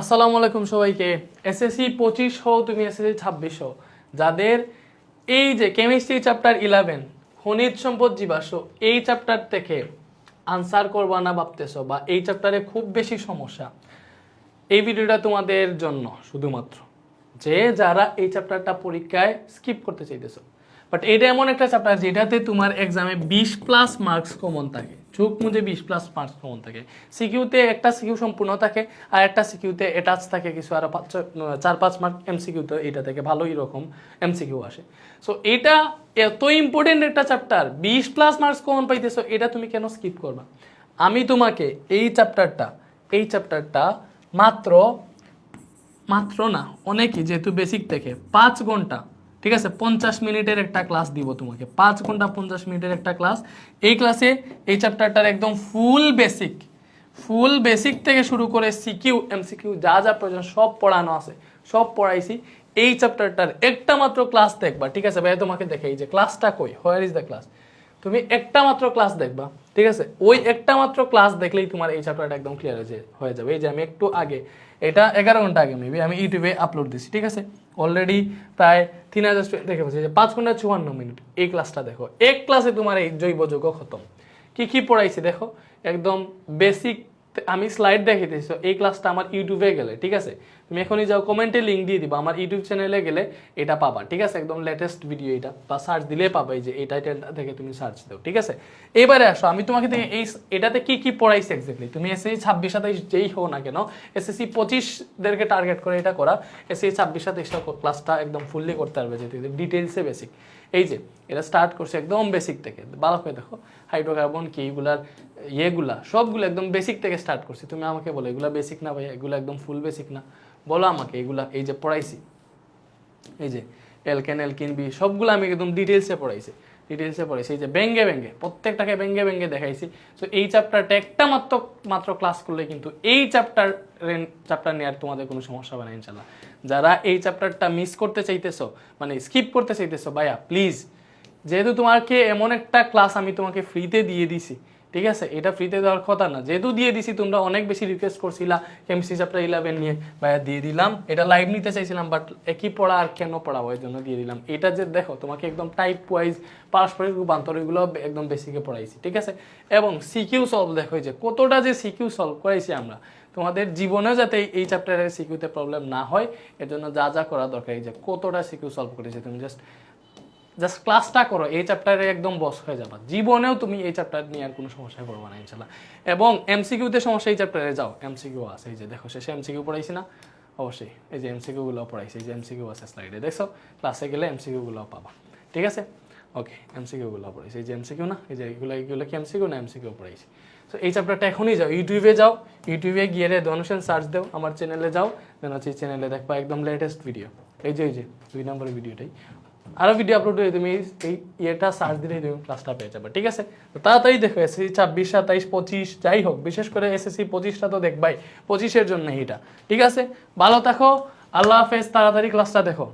আসসালামু আলাইকুম সবাইকে। এসএসসি পঁচিশ হও, তুমি এসএসসি ছাব্বিশ হও। যাদের এই যে কেমিস্ট্রি চ্যাপ্টার ইলেভেন খনিজ সম্পদ জীবাশ্ম, এই চ্যাপ্টার থেকে আনসার করবা না ভাবতেছো বা এই চ্যাপ্টারে খুব বেশি সমস্যা, এই ভিডিওটা তোমাদের জন্য শুধুমাত্র। যে যারা এই চ্যাপ্টারটা পরীক্ষায় স্কিপ করতে চাইতেছ। বাট এটা এমন একটা চ্যাপ্টার যেটাতে তোমার এক্সামে বিশ প্লাস মার্কস কমন থাকে। চোখ মুজে বিশ প্লাস মার্কস কমন থাকে। সিকিউতে একটা সিকিউ সম্পূর্ণ থাকে, আর একটা সিকিউতে অ্যাটাচ থাকে কিছু, আর পাঁচ চার, পাঁচ মার্ক এমসিকিউতে এটা থেকে ভালোই রকম এমসিকিউ আসে। সো এটা এত ইম্পর্টেন্ট একটা চ্যাপ্টার বিশ প্লাস মার্কস কমন পাইতেছো, এটা তুমি কেন স্কিপ করবা? আমি তোমাকে এই চ্যাপ্টারটা এই চ্যাপ্টারটা মাত্র মাত্র না, অনেকই যেহেতু বেসিক থেকে পাঁচ ঘণ্টা ঠিক আছে? পঞ্চাশ মিনিটের একটা ক্লাস দিব তোমাকে। পাঁচ ঘণ্টা পঞ্চাশ মিনিটের একটা ক্লাস এই ক্লাসে এই চ্যাপ্টারটার একদম ফুল বেসিক ফুল বেসিক থেকে শুরু করে সিকিউ এমসিকিউ যা যা প্রয়োজন সব পড়ানো আছে, সব পড়াইছি। এই চ্যাপ্টারটার একটা মাত্র ক্লাস দেখবা, ঠিক আছে? ভাই তোমাকে দেখে এই যে ক্লাসটা কই? হোয়ার ইজ দ্য ক্লাস তুমি একটা মাত্র ক্লাস দেখবা। ঠিক আছে? ওই একটা মাত্র ক্লাস দেখলেই তোমার এই চ্যাপ্টারটা একদম ক্লিয়ার হয়ে হয়ে যাবে। এই যে আমি একটু আগে এটা এগারো ঘণ্টা আগে মেবি আমি ইউটিউবে আপলোড দিছি, ঠিক আছে? অলরেডি প্রায় তিন হাজার দেখে পাচ্ছি যে পাঁচ ঘণ্টা চুয়ান্ন মিনিট। এই ক্লাসটা দেখো। এক ক্লাসে তোমার এই জৈব যৌগ খতম। কী কী পড়াইছি দেখো? একদম বেসিক আমি স্লাইড দেখিতেছি এই ক্লাসটা আমার ইউটিউবে গেলে, ঠিক আছে? তুমি এখনই যাও কমেন্টে লিঙ্ক দিয়ে দিবা, আমার ইউটিউব চ্যানেলে গেলে এটা পাবা, ঠিক আছে? একদম লেটেস্ট ভিডিও এটা, বা সার্চ দিলে পাবা এই যে, এই টাইটেলটা থেকে তুমি সার্চ দাও, ঠিক আছে? এবারে আসো, আমি তোমাকে এই এটাতে কি কি পড়াইছি এক্স্যাক্টলি তুমি এসএসসি ছাব্বিশ, সাতাইশ যেই হও না কেন এসএসসি পঁচিশদেরকে টার্গেট করে এটা করা এসএসসি ছাব্বিশ সাতাইশটা ক্লাসটা একদম ফুললি করতে পারবে, যেহেতু ডিটেলসে বেসিক এই যে, এটা স্টার্ট করছে একদম বেসিক থেকে। ভালো করে দেখো হাইড্রোকার্বন কি এগুলার ইয়েগুলা সবগুলো একদম বেসিক থেকে স্টার্ট করছি। তুমি আমাকে বলো, এগুলা বেসিক না ভাই? এগুলো একদম ফুল বেসিক না? বলো আমাকে, এগুলা, এই যে পড়াইছি। এই যে এলকেন এলকিন বি সবগুলো আমি একদম ডিটেলসে পড়াইছি। ডিটেলসে পড়েছি। এই যে ব্যঙ্গে ব্যঙ্গে, প্রত্যেকটাকে ব্যঙ্গে ব্যঙ্গে দেখাইছি। তো এই চ্যাপ্টারটা একটা মাত্র মাত্র ক্লাস করলে কিন্তু এই চ্যাপ্টার চ্যাপ্টার নেওয়ার তোমাদের কোনো সমস্যা হবে না ইনশাল্লাহ যারা এই চ্যাপ্টারটা মিস করতে চাইতেছো মানে স্কিপ করতে চাইতেছো, ভাইয়া প্লিজ যেহেতু তোমাকে এমন একটা ক্লাস আমি তোমাকে ফ্রিতে দিয়ে দিছি ঠিক আছে? এটা ফ্রিতে দেওয়ার কথা না। যেহেতু দিয়ে দিছি, তোমরা অনেক বেশি রিকোয়েস্ট করছিলা কেমিস্ট্রি চ্যাপ্টার ইলেভেন নিয়ে। ভাইয়া, দিয়ে দিলাম। এটা লাইভ নিতে চাইছিলাম বাট একই পড়া আর কেন পড়াবো? এর জন্য দিয়ে দিলাম। এটা যে দেখো, তোমাকে একদম টাইপ ওয়াইজ পারস্পরিক রূপান্তর এগুলো একদম বেসিকে পড়াইছি, ঠিক আছে? এবং সিকিউ সলভ দেখো যে কতটা যে সিকিউ সলভ করাইছি আমরা, তোমাদের জীবনে যাতে এই চ্যাপ্টারের সিকিউতে প্রবলেম না হয়, এর জন্য যা যা করা দরকার, এই যে কতটা সিকিউ সলভ করেছে, তুমি জাস্ট জাস্ট ক্লাসটা করো এই চ্যাপ্টারে একদম বস হয়ে যাবা জীবনেও তুমি এই চ্যাপ্টার নিয়ে আর কোনো সমস্যায় পড়বা না ইনশাল্লাহ এবং এমসিকিউতে সমস্যা এই চ্যাপ্টারে যাও এমসিকিউ আছে এই যে দেখো শেষে এমসিকিউ পড়াইছি না অবশ্যই এই যে এমসিকিউগুলো পড়াইছি এই যে এমসিকিউ আছে স্লাইডে দেখছ ক্লাসে গেলে এমসিকিউগুলো পাবা ঠিক আছে ওকে এমসিকিউগুলো পড়াইছি এই যে এমসিকিউ না এই যে এগুলো এগুলো কি এমসিকিউ না এমসিকিউ পড়াইছি তো এই চ্যাপ্টারটা এখনই যাও ইউটিউবে যাও ইউটিউবে গিয়ে রে ধনুষেন সার্চ দাও আমার চ্যানেলে যাও দেন হচ্ছে চ্যানেলে দেখবা একদম লেটেস্ট ভিডিও এই যে এই যে দুই নম্বরের ভিডিওটাই আরও ভিডিও আপলোড হয়ে তুমি এই ইয়েটা সার্চ দিলেই তুমি ক্লাসটা পেয়ে যাবে, ঠিক আছে? তো তাড়াতাড়ি দেখো এসএসসি ছাব্বিশ, সাতাইশ, পঁচিশ, যাই হোক, বিশেষ করে এসএসসি পঁচিশটা তো দেখবাই, পঁচিশের জন্য এইটা, ঠিক আছে? ভালো থাকো, আল্লাহ হাফেজ, তাড়াতাড়ি ক্লাসটা দেখো।